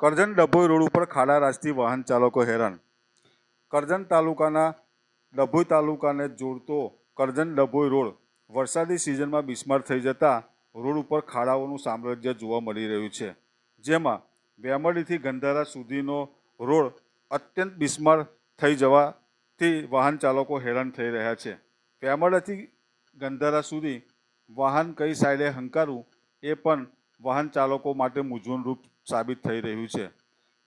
Karjan Dabhoi road ઉપર ખાડા રાજથી વાહન ચાલકો હેરાન. કરજણ તાલુકાના ડભોઈ તાલુકાને જોડતો કરજણ ડભોઈ રોડ વરસાદી સિઝનમાં બિસ્માર થઈ જતા રોડ ઉપર ખાડાઓનું સામ્રાજ્ય જોવા મળી રહ્યું છે. જેમાં વેમડીથી ગંધારા સુધીનો રોડ અત્યંત બિસ્માર થઈ જવાથી વાહન ચાલકો હેરાન થઈ રહ્યા છે. વેમડાથી ગંધારા સુધી વાહન કઈ સાઈડે હંકારવું એ પણ વાહન ચાલકો માટે મૂંઝવણરૂપ સાબિત થઈ રહ્યું છે.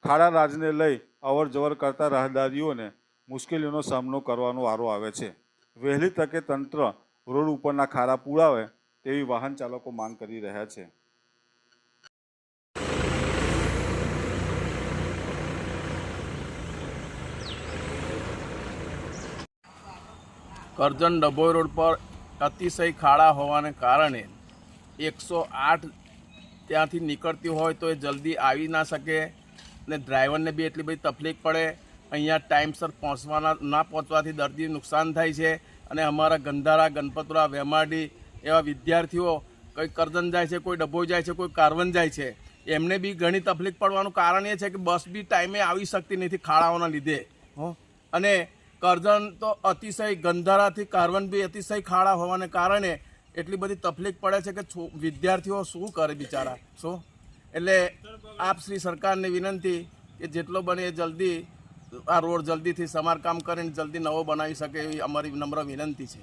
ખાડા રાજને લઈ અવર જવર કરતા રાહદારીઓને મુશ્કેલીઓનો સામનો કરવાનો વારો આવે છે. વહેલી તકે તંત્ર રોડ ઉપરના ખાડા પુરાવે તેવી વાહન ચાલકો માંગ કરી રહ્યા છે. કરજણ ડભોઈ રોડ પર અતિશય ખાડા હોવાને કારણે એકસો આઠ ત્યાંથી નીકળતી હોય તો એ જલ્દી આવી ના શકે ને ડ્રાઈવરને બી એટલી બધી તકલીફ પડે. અહીંયા ટાઈમસર પહોંચવાના ના પહોંચવાથી દર્દી નુકસાન થાય છે અને અમારા ગંધારા ગણપતરા વેમાડી એવા વિદ્યાર્થીઓ કોઈ કરજન જાય છે કોઈ ડભો જાય છે કોઈ કારવન જાય છે. એમને બી ઘણી તકલીફ પડવાનું કારણ એ છે કે બસ બી ટાઈમે આવી શકતી નથી ખાડાઓના લીધે. હો. અને કરજણ તો અતિશય ગંધારાથી કાર્બન બી અતિશય ખાડા હોવાને કારણે એટલી બધી તકલીફ પડે છે કે વિદ્યાર્થીઓ શું કરે બિચારા, શું? એટલે આપ શ્રી સરકારને વિનંતી કે જેટલો બને એ જલ્દી આ રોડ જલ્દીથી સમારકામ કરીને જલ્દી નવો બનાવી શકે એવી અમારી નમ્ર વિનંતી છે.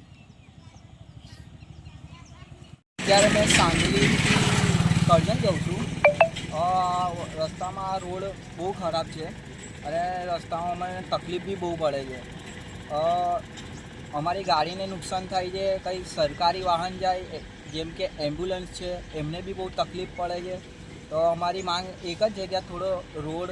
અત્યારે મેં સાંગલીથી કરજણ જાઉં છું. રસ્તામાં રસ્તામાં રોડ બહુ ખરાબ છે અને રસ્તામાં મને તકલીફ બી બહુ પડે છે. અમારી ગાડીને નુકસાન થાય છે, કંઈ સરકારી વાહન જાય જેમ કે એમ્બ્યુલન્સ છે, એમને બી બહુ તકલીફ પડે છે. તો અમારી માંગ એક જ છે કે થોડો રોડ